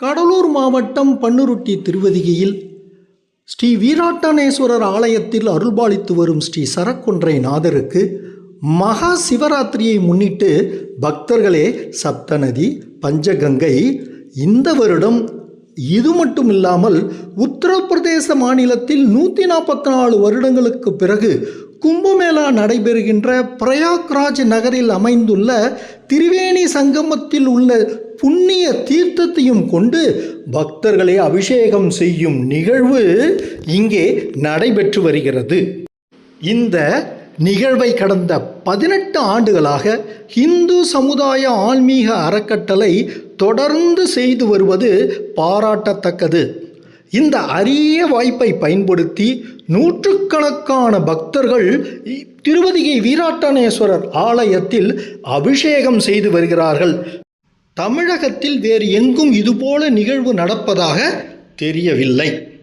கடலூர் மாவட்டம் பன்னுருட்டி திருவதிகையில் ஸ்ரீ வீராட்டனேஸ்வரர் ஆலயத்தில் அருள்பாலித்து வரும் ஸ்ரீ சரக்கொன்றை நாதருக்கு மகா சிவராத்திரியை முன்னிட்டு பக்தர்களே சப்தநதி பஞ்சகங்கை இந்த வருடம் இது மட்டும் இல்லாமல் உத்தரப்பிரதேச மாநிலத்தில் நூற்றி நாற்பத்தி நாலு வருடங்களுக்கு பிறகு கும்பமேளா நடைபெறுகின்ற பிரயாக்ராஜ் நகரில் அமைந்துள்ள திரிவேணி சங்கமத்தில் உள்ள புண்ணிய தீர்த்தத்தையும் கொண்டு பக்தர்களை அபிஷேகம் செய்யும் நிகழ்வு இங்கே நடைபெற்று வருகிறது. இந்த நிகழ்வை கடந்த பதினெட்டு ஆண்டுகளாக இந்து சமுதாய ஆன்மீக அறக்கட்டளை தொடர்ந்து செய்து வருவது பாராட்டத்தக்கது. இந்த அரிய வாய்ப்பை பயன்படுத்தி நூற்றுக்கணக்கான பக்தர்கள் திருவதிகை வீராட்டனேஸ்வரர் ஆலயத்தில் அபிஷேகம் செய்து வருகிறார்கள். தமிழகத்தில் வேறு எங்கும் இதுபோல நிகழ்வு நடப்பதாக தெரியவில்லை.